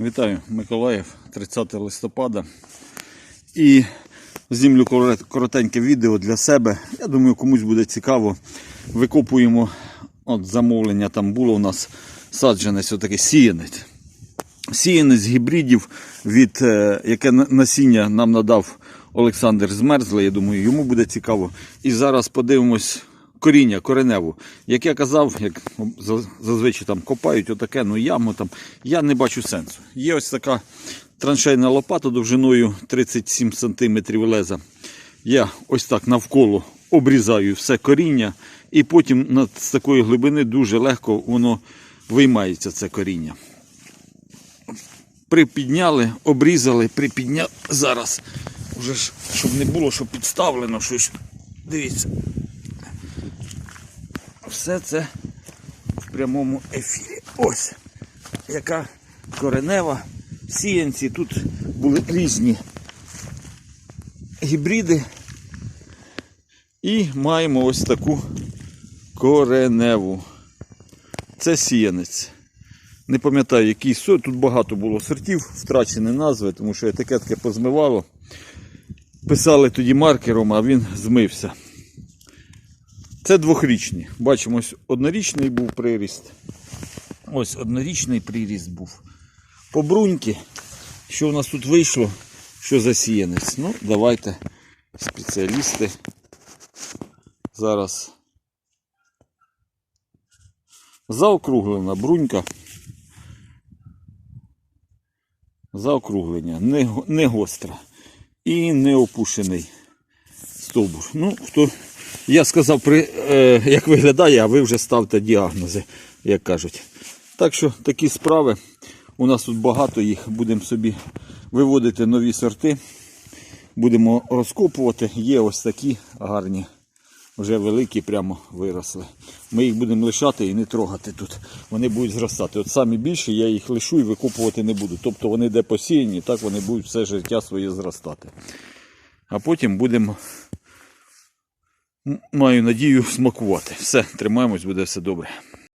Вітаю, Миколаїв, 30 листопада. І знімлю коротеньке відео для себе. Я думаю, комусь буде цікаво. Викопуємо от замовлення там було у нас саджанець, отакий сіянець. Сіянець гібридів, від, е, яке насіння нам надав Олександр Змерзлий. Я думаю, йому буде цікаво. І зараз подивимось коріння, кореневу. Як я казав, як зазвичай там копають отаке, ну яму там, я не бачу сенсу. Є ось така траншейна лопата довжиною 37 см леза. Я ось так навколо обрізаю все коріння, і потім з такої глибини дуже легко воно виймається, це коріння припідняли, обрізали, припідняли. Зараз уже ж, щоб не було, щоб підставлено щось. Дивіться. Все це в прямому ефірі. Ось. Яка коренева. Сіянці. Тут були різні гібриди. І маємо ось таку кореневу. Це сіянець. Не пам'ятаю, який сорт. Тут багато було сортів, втрачені назви, тому що етикетки позмивало. Писали тоді маркером, а він змився. Це двохрічні. Бачимо, ось однорічний був приріст. Ось однорічний приріст був. По бруньки, що у нас тут вийшло, що засіянець. Ну, давайте, спеціалісти. Зараз заокруглена брунька. Заокруглення, не, не гостра і не опушений стовбур. Ну, хто, я сказав, при, е, як виглядає, а ви вже ставте діагнози, як кажуть. Так що такі справи. У нас тут багато їх. Будемо собі виводити нові сорти. Будемо розкопувати. Є ось такі гарні, вже великі, прямо виросли. Ми їх будемо лишати і не трогати тут. Вони будуть зростати. От самі більші я їх лишу і викопувати не буду. Тобто вони де посіяні, так вони будуть все життя своє зростати. А потім будемо, маю надію, смакувати. Все, тримаємось, буде все добре.